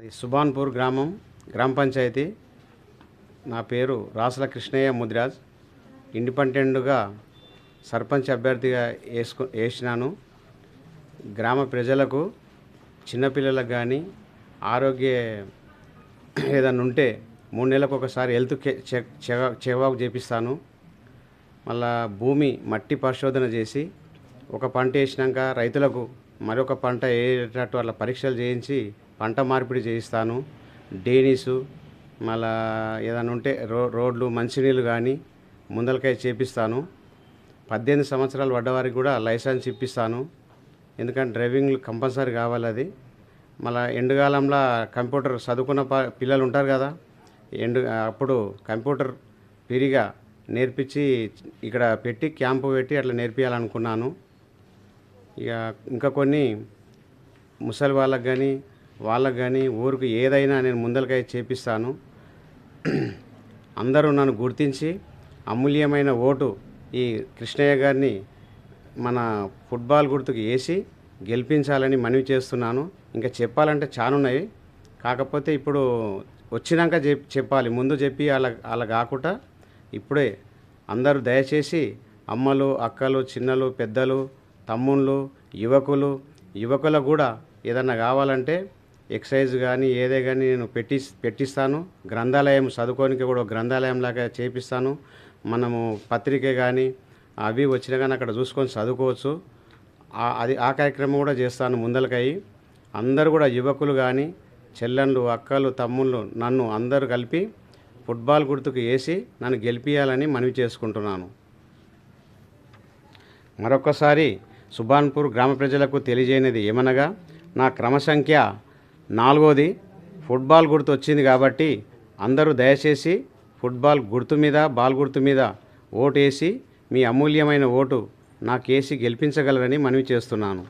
అది సుభాన్పూర్ గ్రామం గ్రామ పంచాయతీ. నా పేరు రాసుల కృష్ణయ్య ముదిరాజ్. ఇండిపెండెంట్గా సర్పంచ్ అభ్యర్థిగా వేసుకు వేసినాను. గ్రామ ప్రజలకు చిన్నపిల్లలకు కానీ ఆరోగ్య ఏదైనా ఉంటే మూడు నెలలకు ఒకసారి హెల్త్ కే- చెక్ చేపిస్తాను. మళ్ళా భూమి మట్టి పరిశోధన చేసి ఒక పంట వేసినాక రైతులకు మరొక పంట వేసేటట్టు అట్లా పరీక్షలు చేయించి పంట మార్పిడి చేయిస్తాను. డేనిసు మళ్ళా ఏదైనా ఉంటే రో రోడ్లు మంచినీళ్ళు కానీ ముందలకాయ చేపిస్తాను. పద్దెనిమిది సంవత్సరాలు పడ్డవారికి కూడా లైసెన్స్ ఇప్పిస్తాను. ఎందుకంటే డ్రైవింగ్ కంపల్సరీ కావాలి అది. మళ్ళీ ఎండుకాలంలో కంప్యూటర్ చదువుకున్న ప- పిల్లలు ఉంటారు కదా. ఎండు అప్పుడు కంప్యూటర్ ఫ్రీగా నేర్పించి ఇక్కడ పెట్టి క్యాంపు పెట్టి అట్లా నేర్పించాలనుకున్నాను ఇక ఇంకా కొన్ని ముసలి వాళ్ళకి కానీ వాళ్ళకు కానీ ఊరికి ఏదైనా నేను ముందలకై చేపిస్తాను. అందరూ నన్ను గుర్తించి అమూల్యమైన ఓటు ఈ కృష్ణయ్య గారిని మన ఫుట్బాల్ గుర్తుకు వేసి గెలిపించాలని మనవి చేస్తున్నాను. ఇంకా చెప్పాలంటే చాలా ఉన్నాయి కాకపోతే ఇప్పుడు వచ్చినాక చెప్పాలి. ముందు చెప్పి అలా అలా కాకుండా ఇప్పుడే అందరూ దయచేసి అమ్మలు అక్కలు చిన్నలు పెద్దలు తమ్ముళ్ళు యువకులు యువకులకు కూడా ఏదన్నా కావాలంటే ఎక్సైజ్ కానీ ఏదే కానీ నేను పెట్టి పెట్టిస్తాను. గ్రంథాలయం చదువుకోనికి కూడా గ్రంథాలయం లాగా చేపిస్తాను. మనము పత్రిక కానీ అవి వచ్చినా కానీ అక్కడ చూసుకొని చదువుకోవచ్చు. అది ఆ కార్యక్రమం కూడా చేస్తాను ముందలకై అందరూ కూడా యువకులు కానీ చెల్లెళ్ళు అక్కలు తమ్ముళ్ళు నన్ను అందరూ కలిపి ఫుట్బాల్ గుర్తుకు వేసి నన్ను గెలిపించాలని మనవి చేసుకుంటున్నాను. మరొకసారి సుభాన్పూర్ గ్రామ ప్రజలకు తెలియజేయనిది ఏమనగా నా క్రమ సంఖ్య నాలుగోది ఫుట్బాల్ గుర్తు వచ్చింది కాబట్టి అందరూ దయచేసి ఫుట్బాల్ గుర్తు మీద బాల్ గుర్తు మీద ఓటు వేసి మీ అమూల్యమైన ఓటు నాకేసి గెలిపించగలరని మనవి చేస్తున్నాను.